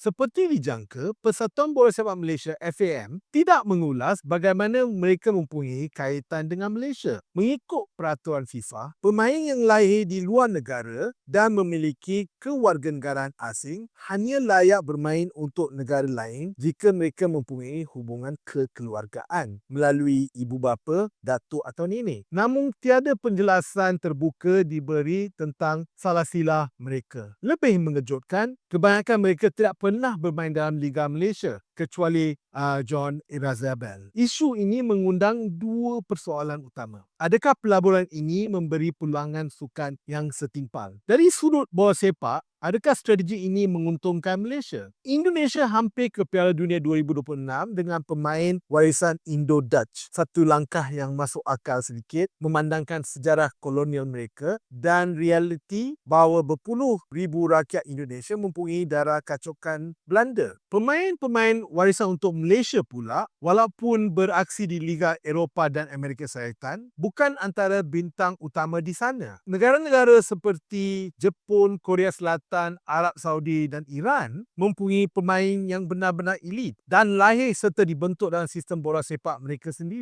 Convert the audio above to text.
Seperti dijangka, Persatuan Bola Sepak Malaysia FAM tidak mengulas bagaimana mereka mempunyai kaitan dengan Malaysia. Mengikut peraturan FIFA, pemain yang lahir di luar negara dan memiliki kewarganegaraan asing hanya layak bermain untuk negara lain jika mereka mempunyai hubungan kekeluargaan melalui ibu bapa, datuk atau nenek. Namun tiada penjelasan terbuka diberi tentang salah silah mereka. Lebih mengejutkan, kebanyakan mereka tidak pernah bermain dalam Liga Malaysia kecuali uh, John Irazabel. Isu ini mengundang dua persoalan utama. Adakah pelaburan ini memberi peluangan sukan yang setimpal? Dari sudut bola sepak, Adakah strategi ini menguntungkan Malaysia? Indonesia hampir ke Piala Dunia 2026 dengan pemain warisan Indo-Dutch. Satu langkah yang masuk akal sedikit memandangkan sejarah kolonial mereka dan realiti bahawa berpuluh ribu rakyat Indonesia mempunyai darah kacukan Belanda. Pemain-pemain warisan untuk Malaysia pula, walaupun beraksi di Liga Eropah dan Amerika Syarikat, bukan antara bintang utama di sana. Negara-negara seperti Jepun, Korea Selatan, Arab Saudi dan Iran mempunyai pemain yang benar-benar elit dan lahir serta dibentuk dalam sistem bola sepak mereka sendiri.